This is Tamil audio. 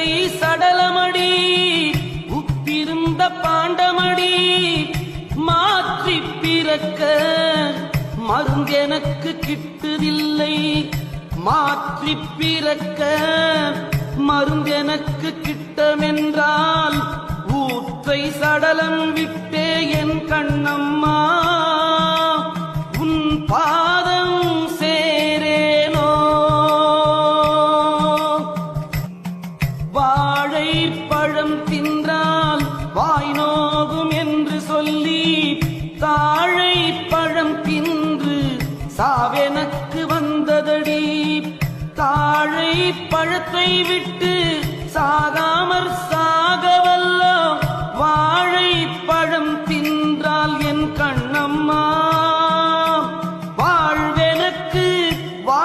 ஊற்றை சடலமடி உத்திருந்த பாண்டமடி மாற்றி பிறக்க மருந்து எனக்கு கிட்டுதில்லை. மாற்றி பிறக்க மருந்து எனக்கு கிட்டமென்றால் ஊற்றை சடலம் விட்டே என் கண்ணம்மா உன் பா பழம் தின்றால் வாய் நோகும் என்று சொல்லி தாழை பழம் தின்று சாவெனக்கு வந்ததடி. தாழை பழத்தை விட்டு சாகாமற் சாகவல்ல வாழை பழம் தின்றால் என் கண்ணம்மா. வாழ்வெனக்கு வா